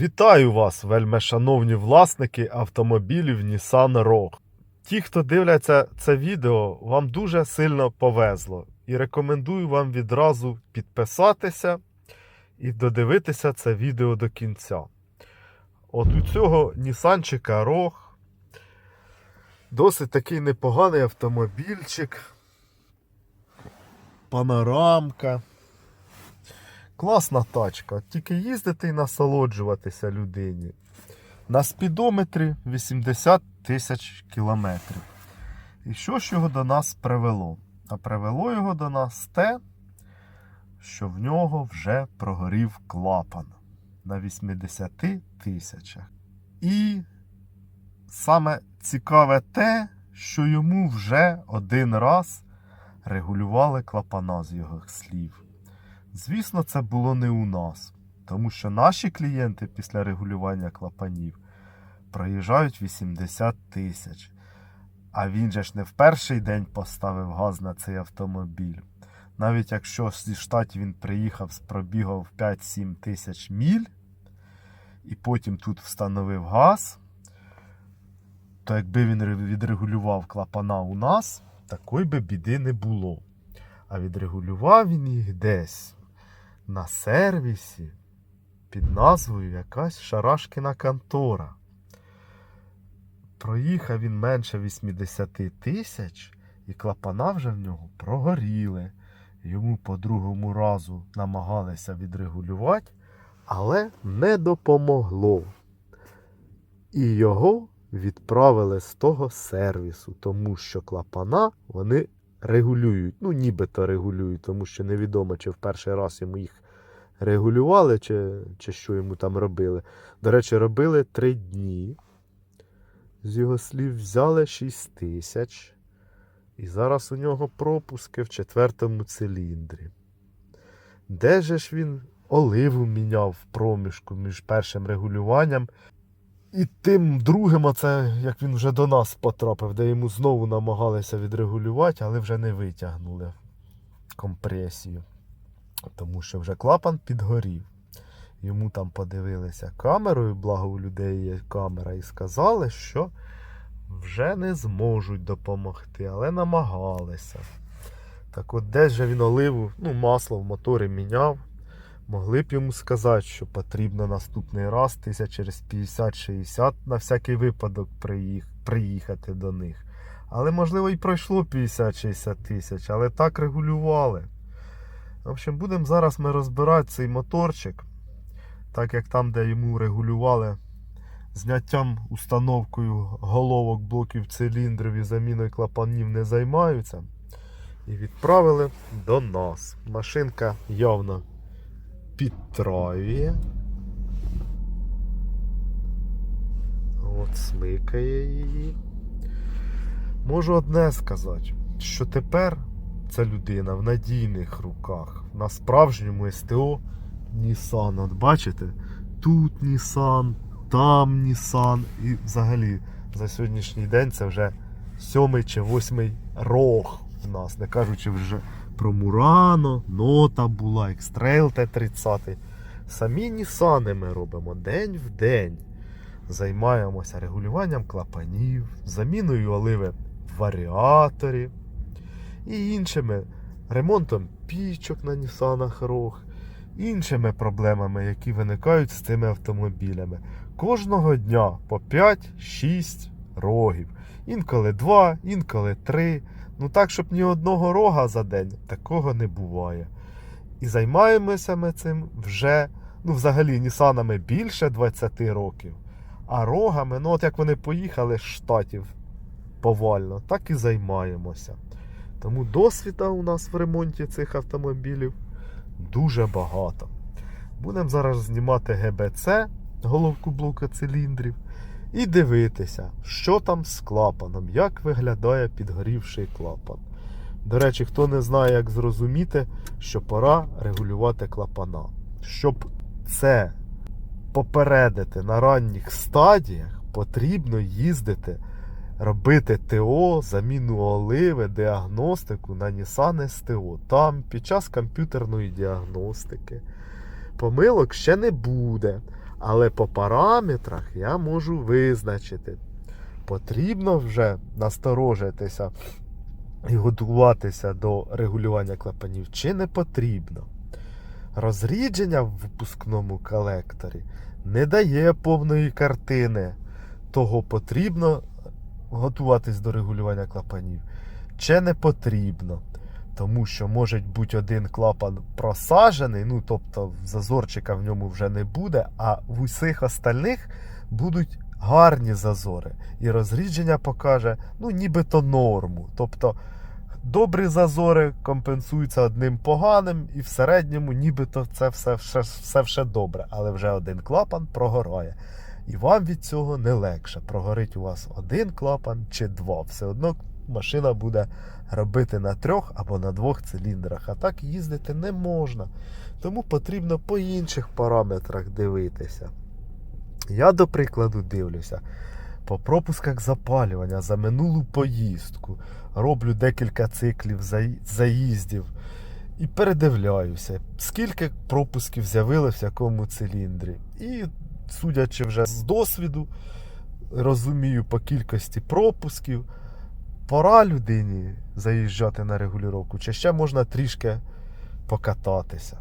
Вітаю вас, вельми шановні власники автомобілів Nissan Rogue. Ті, хто дивляться це відео, вам дуже сильно повезло. І рекомендую вам відразу підписатися і додивитися це відео до кінця. От у цього Нісанчика Rogue досить такий непоганий автомобільчик. Панорамка. Класна тачка, тільки їздити і насолоджуватися людині. На спідометрі 80 тисяч кілометрів. І що ж його до нас привело? А привело його до нас те, що в нього вже прогорів клапан на 80 тисячах. І саме цікаве те, що йому вже один раз регулювали клапана з його слів. Звісно, це було не у нас, тому що наші клієнти після регулювання клапанів проїжджають 80 тисяч. А він же ж не в перший день поставив газ на цей автомобіль. Навіть якщо зі штатів він приїхав з пробігом 5-7 тисяч міль, і потім тут встановив газ, то якби він відрегулював клапана у нас, такої би біди не було. А відрегулював він їх десь на сервісі під назвою якась Шарашкіна контора. Проїхав він менше 80 тисяч, і клапана вже в нього прогоріли. Йому по другому разу намагалися відрегулювати, але не допомогло. І його відправили з того сервісу, тому що клапана вони регулюють. Ну, нібито регулюють, тому що невідомо, чи в перший раз йому їх регулювали, чи, чи що йому там робили. До речі, робили три дні. З його слів взяли 6 тисяч. І зараз у нього пропуски в четвертому циліндрі. Де же ж він оливу міняв в проміжку між першим регулюванням і тим другим, оце як він вже до нас потрапив, де йому знову намагалися відрегулювати, але вже не витягнули компресію. Тому що вже клапан підгорів. Йому там подивилися камерою, благо у людей є камера, і сказали, що вже не зможуть допомогти, але намагалися. Так от десь же він оливу, ну, масло в моторі міняв. Могли б йому сказати, що потрібно наступний раз тисяч через 50-60 на всякий випадок приїх- приїхати до них. Але, можливо, і пройшло 50-60 тисяч, але так регулювали. В общем, будемо зараз ми розбирати цей моторчик, так як там, де йому регулювали зняттям установкою головок блоків циліндрів і заміною клапанів не займаються. І відправили до нас. Машинка явно підтраює. От смикає її. Можу одне сказати, що тепер ця людина в надійних руках, на справжньому СТО Nissan. От бачите, тут Nissan, там Nissan. І взагалі за сьогоднішній день це вже сьомий чи восьмий рог в нас, не кажучи вже про Мурано, Нота була, X-Trail T30. Самі Нісани ми робимо день в день. Займаємося регулюванням клапанів, заміною оливи в варіаторі і іншими ремонтом пічок на Нісанах Рог, іншими проблемами, які виникають з цими автомобілями. Кожного дня по 5-6 рогів. Інколи 2, інколи 3. Ну так, щоб ні одного рога за день, такого не буває. І займаємося ми цим вже, ну, взагалі, Нісанами більше 20 років. А рогами, ну от як вони поїхали з штатів повально, так і займаємося. Тому досвіда у нас в ремонті цих автомобілів дуже багато. Будемо зараз знімати ГБЦ, головку блока циліндрів, і дивитися, що там з клапаном, як виглядає підгорівший клапан. До речі, хто не знає, як зрозуміти, що пора регулювати клапана. Щоб це попередити на ранніх стадіях, потрібно їздити, робити ТО, заміну оливи, діагностику на Nissan СТО. Там під час комп'ютерної діагностики помилок ще не буде. Але по параметрах я можу визначити. Потрібно вже насторожитися і готуватися до регулювання клапанів, чи не потрібно. Розрідження в випускному колекторі не дає повної картини. Того потрібно готуватись до регулювання клапанів, чи не потрібно. Тому що може бути один клапан просаджений, ну тобто зазорчика в ньому вже не буде, а в усіх остальних будуть гарні зазори. І розрідження покаже, ну, нібито норму. Тобто добрі зазори компенсуються одним поганим, і в середньому нібито це все, все, все, все добре. Але вже один клапан прогорає. І вам від цього не легше. Прогорить у вас один клапан чи два. Все одно машина буде робити на трьох або на двох циліндрах, а так їздити не можна. Тому потрібно по інших параметрах дивитися. Я, до прикладу, дивлюся по пропусках запалювання за минулу поїздку. Роблю декілька циклів заїздів і передивляюся, скільки пропусків з'явилося в якому циліндрі. І, судячи вже з досвіду, розумію по кількості пропусків, пора людині заїжджати на регулювання, чи ще можна трішки покататися.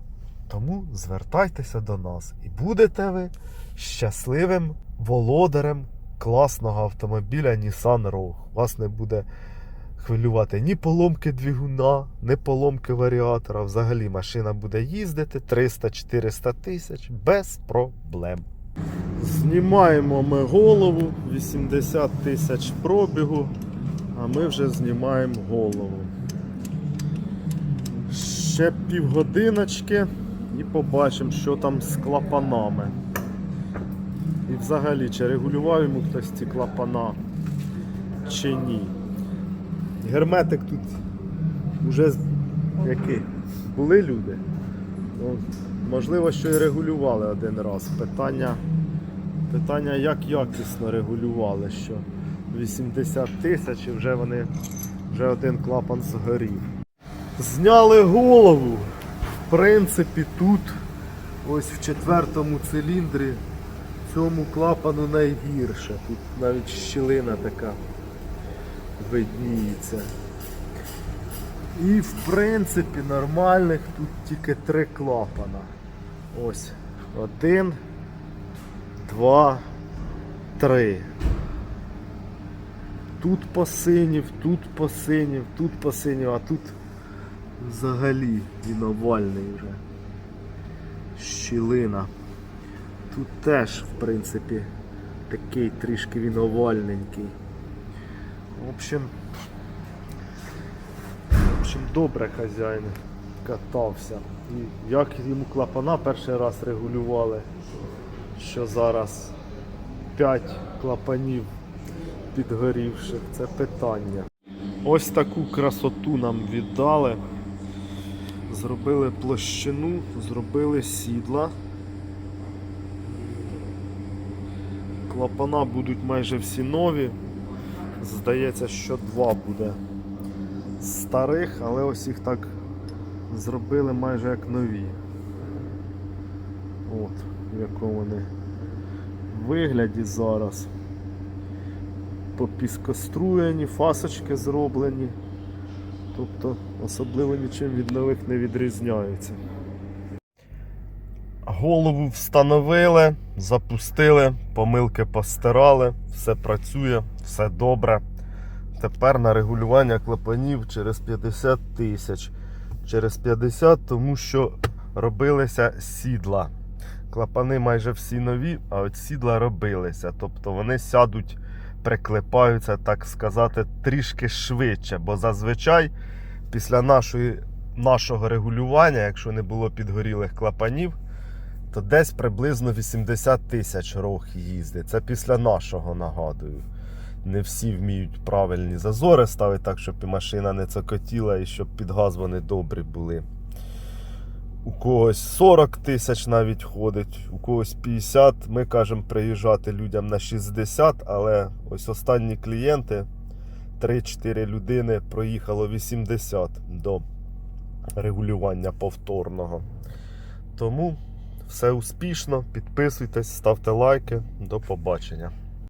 Тому звертайтеся до нас і будете ви щасливим володарем класного автомобіля Nissan Rogue. Вас не буде хвилювати ні поломки двигуна, ні поломки варіатора. Взагалі машина буде їздити 300-400 тисяч без проблем. Знімаємо ми голову, 80 тисяч пробігу, а ми вже знімаємо голову. Ще півгодиночки і побачимо, що там з клапанами. І взагалі, чи регулював йому хтось ці клапана, чи ні. Герметик тут вже який? Були люди. Ну, можливо, що і регулювали один раз. Питання, питання як якісно регулювали, що 80 тисяч і вже вони вже один клапан згорів. Зняли голову. В принципі, тут ось в четвертому циліндрі цьому клапану найгірше. Тут навіть щілина така видніється. І в принципі нормальних тут тільки три клапана. Ось один, два, три. Тут посинів, тут посинів, тут посинів, а тут взагалі він овальний вже. Щілина. Тут теж, в принципі, такий трішки він овальненький. В общем, в общем, добре хазяїн катався. І як йому клапана перший раз регулювали, що зараз 5 клапанів підгорівших, це питання. Ось таку красоту нам віддали. Зробили площину, зробили сідла. Клапана будуть майже всі нові. Здається, що два буде старих, але ось їх так зробили майже як нові. От, в якому вони вигляді зараз. Попіскоструєні, фасочки зроблені. Тобто особливо нічим від нових не відрізняються. Голову встановили, запустили, помилки постирали, все працює, все добре. Тепер на регулювання клапанів через 50 тисяч. Через 50, тому що робилися сідла. Клапани майже всі нові, а от сідла робилися. Тобто вони сядуть, приклепаються, так сказати, трішки швидше. Бо зазвичай після нашої, нашого регулювання, якщо не було підгорілих клапанів, то десь приблизно 80 тисяч рог їздить. Це після нашого нагадую. Не всі вміють правильні зазори ставити так, щоб машина не цокотіла і щоб під газ вони добрі були. У когось 40 тисяч навіть ходить, у когось 50. Ми кажемо приїжджати людям на 60, але ось останні клієнти 3-4 людини проїхало 80 до регулювання повторного. Тому все успішно. Підписуйтесь, ставте лайки. До побачення.